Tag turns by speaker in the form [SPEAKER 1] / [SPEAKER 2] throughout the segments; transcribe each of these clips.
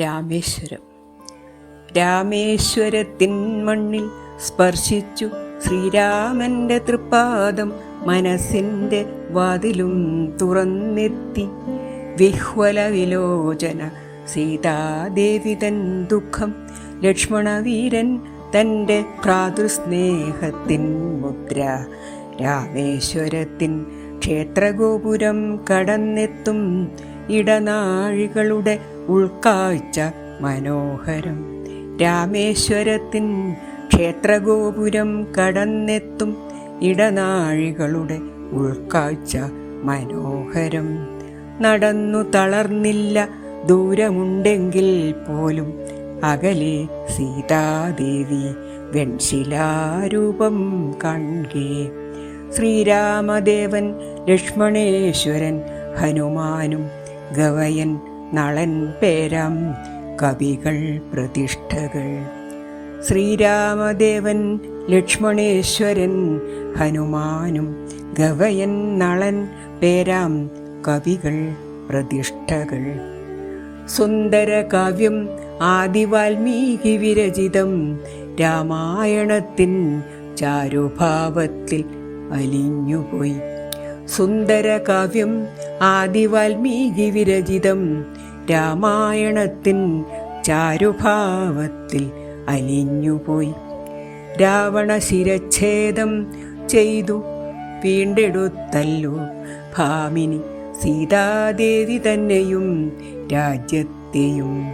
[SPEAKER 1] രാമേശ്വരം. രാമേശ്വരത്തിൻ മണ്ണിൽ സ്പർശിച്ചു ശ്രീരാമന്റെ തൃപ്പാദം മനസ്സിന്റെ വാതിലും തുറന്നെത്തി. വിഹ്വല വിലോചന സീതാദേവി തൻ ദുഃഖം. ലക്ഷ്മണവീരൻ തന്റെ ഭ്രാതൃസ്നേഹത്തിൻ മുദ്ര. രാമേശ്വരത്തിൻ ക്ഷേത്രഗോപുരം കടന്നെത്തും. ഇടനാഴികളുടെ ഉൾക്കാഴ്ച മനോഹരം. രാമേശ്വരത്തിൻ ക്ഷേത്രഗോപുരം കടന്നെത്തും ഇടനാഴികളുടെ ഉൾക്കാഴ്ച മനോഹരം. നടന്നു തളർന്നില്ല ദൂരമുണ്ടെങ്കിൽ പോലും അകലെ സീതാദേവി വെൺശിലാരൂപം കാൺകേ ശ്രീരാമദേവൻ ലക്ഷ്മണേശ്വരൻ ഹനുമാനും ഗവയൻ നളൻ പേരാം കവികൾ പ്രതിഷ്ഠകൾ. ശ്രീരാമദേവൻ ലക്ഷ്മണേശ്വരൻ ഹനുമാനും ഗവയൻ നളൻ പേരാം കവികൾ പ്രതിഷ്ഠകൾ. സുന്ദര കാവ്യം ആദിവാൽമീകി വിരചിതം രാമായണത്തിൻ ചാരുഭാവത്തിൽ അലിഞ്ഞുപോയി. സുന്ദര കാവ്യം ആദിവാൽമീകി വിരചിതം രാമായണത്തിൻ ചാരുഭാവത്തിൽ അലിഞ്ഞുപോയി. രാവണ ശിരച്ഛേദം ചെയ്തു. വീണ്ടെടുത്തല്ലോ ഭാമിനി. സീതാദേവി തന്നെയും രാജ്യത്തെയും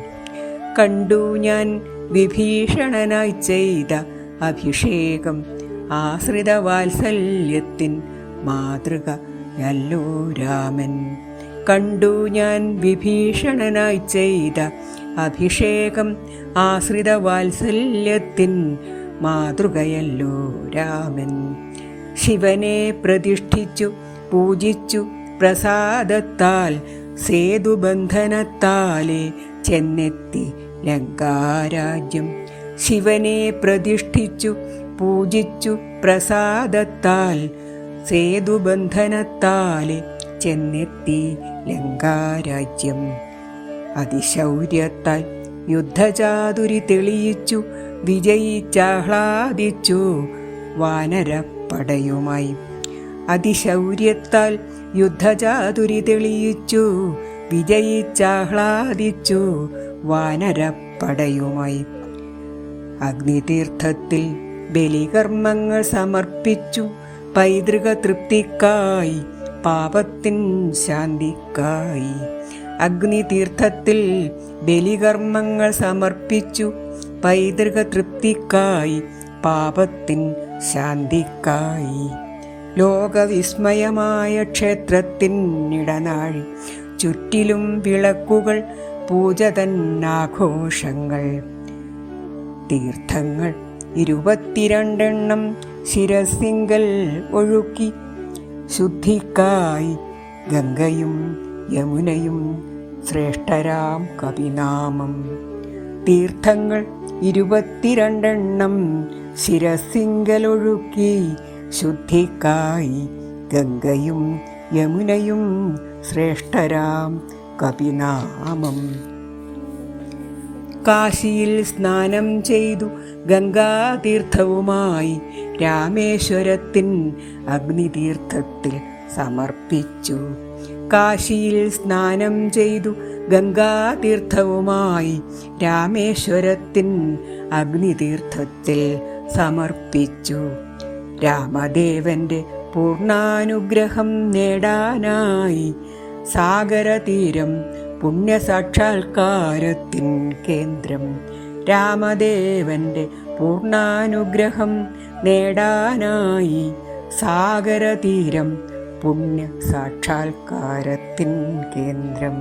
[SPEAKER 1] കണ്ടു ഞാൻ വിഭീഷണനായി ചെയ്ത അഭിഷേകം. ആശ്രിത വാത്സല്യത്തിൻ മാതൃക. യല്ലോ രാമൻ. കണ്ടു ഞാൻ വിഭീഷണനായി ചെയ്ത അഭിഷേകം ആശ്രിത വാത്സല്യത്തിൻ മാതൃകയല്ലോ രാമൻ. ശിവനെ പ്രതിഷ്ഠിച്ചു പൂജിച്ചു പ്രസാദത്താൽ സേതുബന്ധനത്താലെ ചെന്നെത്തി ലങ്കാരാജ്യം. ശിവനെ പ്രതിഷ്ഠിച്ചു പൂജിച്ചു പ്രസാദത്താൽ സേതുബന്ധനത്താലെ ചെന്നെത്തി ലങ്കാരാജ്യം. അതിശൗര്യത്താൽ യുദ്ധചാതുരി തെളിയിച്ചു വിജയിച്ചാഹ്ലാദിച്ചു വാനരപ്പടയുമായി. അതിശൗര്യത്താൽ യുദ്ധചാതുരി തെളിയിച്ചു വിജയിച്ചാഹ്ലാദിച്ചു വാനരപ്പടയുമായി. അഗ്നിതീർത്ഥത്തിൽ ബലികർമ്മങ്ങൾ സമർപ്പിച്ചു പൈതൃക തൃപ്തിക്കായി പാപത്തിൻ ശാന്തിക്കായി. അഗ്നിതീർത്ഥത്തിൽ ബലികർമ്മങ്ങൾ സമർപ്പിച്ചു പൈതൃക തൃപ്തിക്കായി പാപത്തിൻ ശാന്തിക്കായി. ലോകവിസ്മയമായ ക്ഷേത്രത്തിനിടനാഴി ചുറ്റിലും വിളക്കുകൾ പൂജ തന്നാഘോഷങ്ങൾ. തീർത്ഥങ്ങൾ ഇരുപത്തിരണ്ടെണ്ണം ശിരസിങ്കൽ ഒഴുക്കി ശുദ്ധിക്കായി ഗംഗയും യമുനയും ശ്രേഷ്ഠരാം കവിനാമം. തീർത്ഥങ്ങൾ ഇരുപത്തിരണ്ടെണ്ണം ശിരസിങ്കലൊഴുക്കി ശുദ്ധിക്കായി ഗംഗയും യമുനയും ശ്രേഷ്ഠരാം കവിനാമം. കാശിയിൽ സ്നാനം ചെയ്തു ഗംഗാതീർത്ഥവുമായി രാമേശ്വരത്തിൻ അഗ്നിതീർത്ഥത്തിൽ സമർപ്പിച്ചു. കാശിയിൽ സ്നാനം ചെയ്തു ഗംഗാതീർത്ഥവുമായി രാമേശ്വരത്തിൻ അഗ്നിതീർത്ഥത്തിൽ സമർപ്പിച്ചു. രാമദേവന്റെ പൂർണാനുഗ്രഹം നേടാനായി സാഗരതീരം പുണ്യസാക്ഷാത്കാരത്തിൻ കേന്ദ്രം രാമദേവന്റെ പൂർണാനുഗ്രഹം നേടാനായി സാഗരതീരം പുണ്യ സാക്ഷാത്കാരത്തിൻ കേന്ദ്രം.